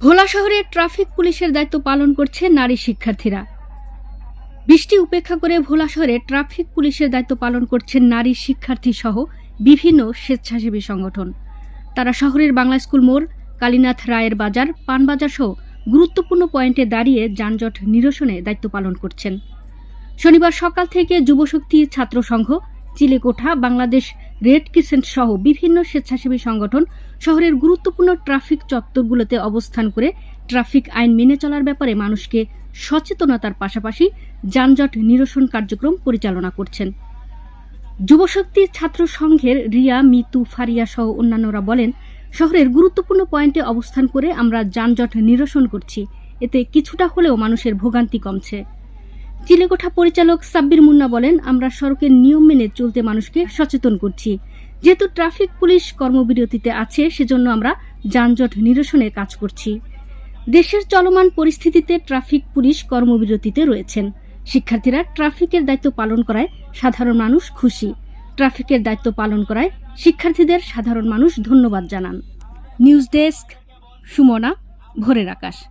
ভোলা শহরে ট্রাফিক পুলিশের দায়িত্ব পালন করছে নারী শিক্ষার্থীরা। বৃষ্টি উপেক্ষা করে ভোলা শহরে ট্রাফিক পুলিশের দায়িত্ব পালন করছেন নারী শিক্ষার্থী সহ বিভিন্ন স্বেচ্ছাসেবী সংগঠন। তারা শহরের বাংলা স্কুল মোড়, কালীনাথ রায়ের বাজার, পানবাজার সহ গুরুত্বপূর্ণ পয়েন্টে দাঁড়িয়ে যানজট নিরসনে দায়িত্ব পালন করছেন। শনিবার সকাল থেকে যুবশক্তি ছাত্র সংঘ, চিলেকোঠা, বাংলাদেশ রেড ক্রিসেন্ট সহ বিভিন্ন স্বেচ্ছাসেবী সংগঠন শহরের গুরুত্বপূর্ণ ট্রাফিক চত্বরগুলোতে অবস্থান করে ট্রাফিক আইন মেনে চলার ব্যাপারে মানুষকে সচেতনতার পাশাপাশি যানজট নিরসন কার্যক্রম পরিচালনা করছেন। যুবশক্তি ছাত্র সংঘের রিয়া, মিতু, ফারিয়া সহ অন্যান্যরা বলেন, শহরের গুরুত্বপূর্ণ পয়েন্টে অবস্থান করে আমরা যানজট নিরসন করছি। এতে কিছুটা হলেও মানুষের ভোগান্তি কমছে। চিলেকোঠা পরিচালক সাব্বির মুন্না বলেন, আমরা সড়কের নিয়ম মেনে চলতে মানুষকে সচেতন করছি। যেহেতু ট্রাফিক পুলিশ কর্মবিরতিতে আছে, সেজন্য আমরা যানজট নিরসনে কাজ করছি। দেশের চলমান পরিস্থিতিতে ট্রাফিক পুলিশ কর্মবিরতিতে রয়েছেন। শিক্ষার্থীরা ট্রাফিকের দায়িত্ব পালন করায় সাধারণ মানুষ খুশি। ট্রাফিকের দায়িত্ব পালন করায় শিক্ষার্থীদের সাধারণ মানুষ ধন্যবাদ জানান। নিউজ ডেস্ক, সুমনা, ভোরের আকাশ।